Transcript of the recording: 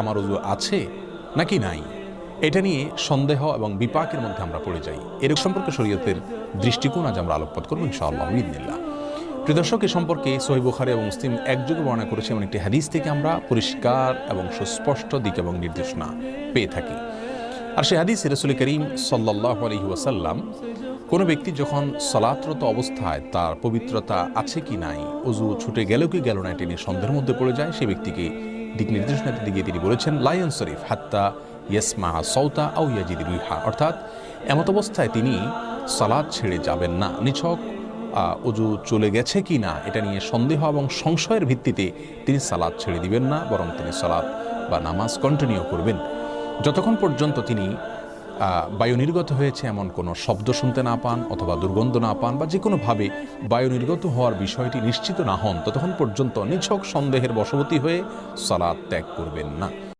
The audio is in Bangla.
আমার উজু আছে নাকি নাই? এটা নিয়ে সন্দেহ এবং বিপাকের মধ্যে আমরা পড়ে যাই। এরকম সম্পর্কে শরীয়তের দৃষ্টিকোণ আজ আমরা আলোকপাত করব ইনশাআল্লাহ ইদিনিল্লাহ প্রিয় দর্শক, এ সম্পর্কে সহি বুখারি এবং মুসলিম একযোগে বর্ণনা করেছে এমন একটি হাদিস থেকে আমরা পরিষ্কার এবং সুস্পষ্ট দিক এবং নির্দেশনা পেয়ে থাকি। আর সে হাদিস রসুল করিম সাল্লাহ আলহি ওয়াসাল্লাম কোনো ব্যক্তি যখন সলাতরত অবস্থায় তার পবিত্রতা আছে কি নাই, অজু ছুটে গেল কি গেল না, এটি নিয়ে সন্দেহের মধ্যে পড়ে যায় সে ব্যক্তিকে দিক নির্দেশনাতে দিকে তিনি বলেছেন, লায়ন শরীফ হাত্তা ইয়েসমা সৌতা আউ ইয়াজিদ রুইহা। অর্থাৎ এমত অবস্থায় তিনি সালাদ ছেড়ে যাবেন না। নিছক অজু চলে গেছে কি না, এটা নিয়ে সন্দেহ এবং সংশয়ের ভিত্তিতে তিনি সালাদ ছেড়ে দিবেন না, বরং তিনি সালাদ বা নামাজ কন্টিনিউ করবেন। যতক্ষণ পর্যন্ত তিনি বায়ু নির্গত হয়েছে এমন কোনো শব্দ শুনতে না পান অথবা দুর্গন্ধ না পান বা যে কোনোভাবে বায়ু নির্গত হওয়ার বিষয়টি নিশ্চিত না হন, ততক্ষণ পর্যন্ত নিছক সন্দেহের বসবতি হয়ে সালাদ ত্যাগ করবেন না।